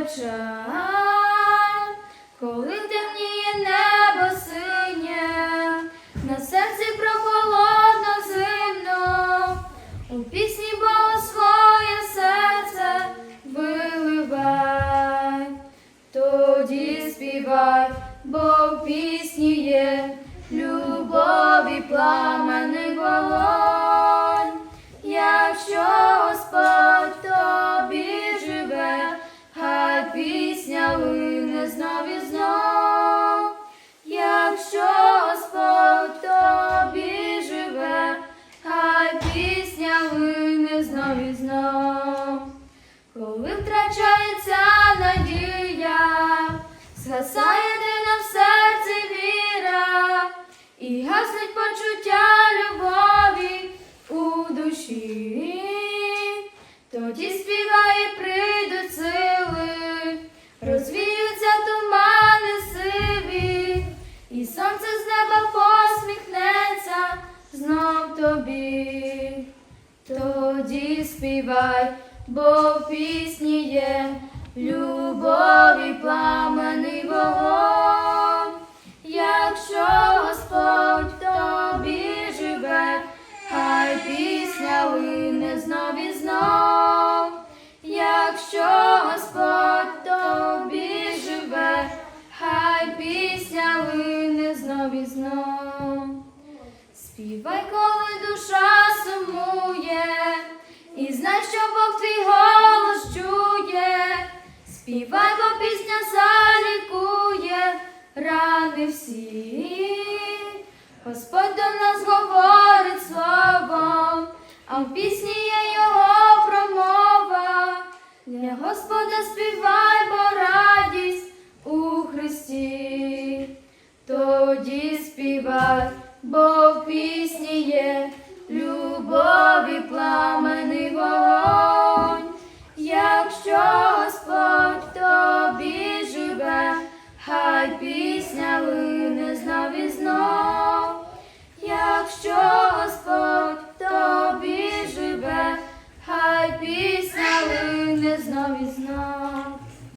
печаль, коли темніє небо синє, на серці прохолодно зимно, у пісні пісня лине знов і знов. Якщо Господь тобі живе, хай пісня лине знов і знов. Коли втрачається надія, згасає дина в серці віра, і гаснуть почуття любові у душі, тоді співає, прийдуть сонце з неба посміхнеться знов тобі. Тоді співай, бо в пісні є любові пламенний знов. Співай, коли душа сумує, і знай, що Бог твій голос чує. Співай, бо пісня залікує рани всі. Господь до нас говорить словом, а в пісні є його промова. Для Господа співай, бо бо в пісні є любові пламений вогонь. Якщо Господь тобі живе, хай пісня лине знов. Якщо Господь тобі живе, хай пісня лине знов і знов.